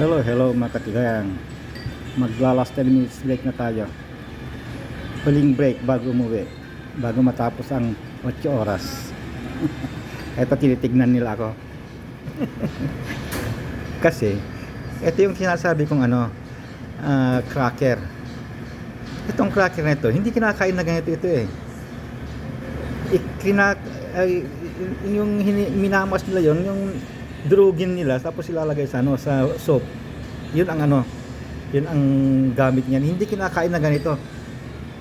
Hello, hello mga katigang. Magla last 10 minutes break na tayo. Huling break bago umuwi. Bago matapos ang 8 oras. Ito tinitignan nila ako. Kasi, ito yung sinasabi kong ano, ah, cracker. Itong cracker na ito, hindi kinakain na ganito ito eh. Ikina, ay, yung hini, minamas nila yon yung durugin nila tapos ilalagay sa ano sa soap. Yun ang ano yun ang gamit niyan. Hindi kinakain na ganito.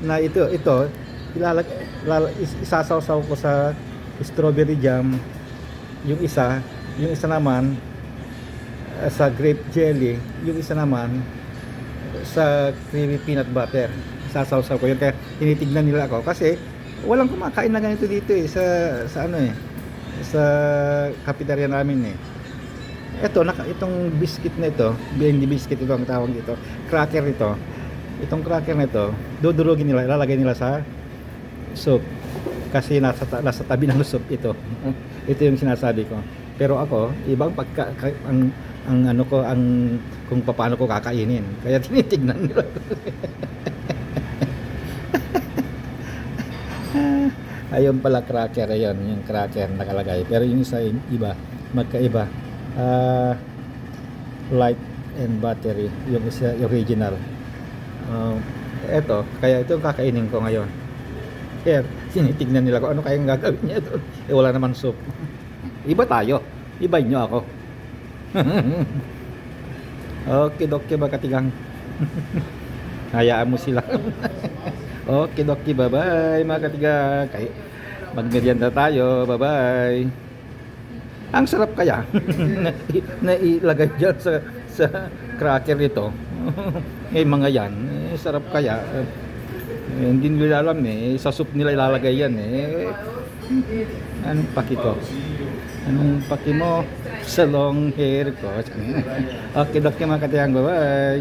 Na ito ito ilalag lala- is- isasawsaw ko sa strawberry jam yung isa yung isa naman eh, sa grape jelly yung isa naman sa creamy peanut butter. Sasawsaw ko yun kaya tinitignan nila ako. Kasi walang kumakain na ganito dito eh sa sa ano eh sa cafeteria namin eh ito naka, itong biscuit na ito hindi biscuit ito ang tawag dito. Cracker ito itong cracker na ito dudurugin nila ilalagay nila sa soup. Kasi nasa, nasa tabi ng soup ito. Ito yung sinasabi ko. Pero ako ibang pagka ka- ang ang ano ko ang kung paano ko kakainin. Kaya tinitignan nila. Ayun pala cracker ayun yung cracker nakalagay. Pero yung isa iba magkaiba Ah, light and battery yung isa original. Ah, eto kaya ito kakainin ko ngayon. Kaya tinitignan nila ko ano kayang gagawin niya doon eh wala naman soup. Iba tayo. Iba nyo ako. Okay doke ba katigang? Hayaan mo sila. Okay doke bye bye mga katigang. Kay magmerienda tayo. Bye bye ang sarap kaya. Na, ilagay dyan sa sa cracker nito. Eh mga yan eh, sarap kaya. Eh, hindi nila alam eh sa soup nila ilalagay yan eh. Anong paki ko? Anong paki mo? Sa long hair ko. Okay okay mga katiyang bye bye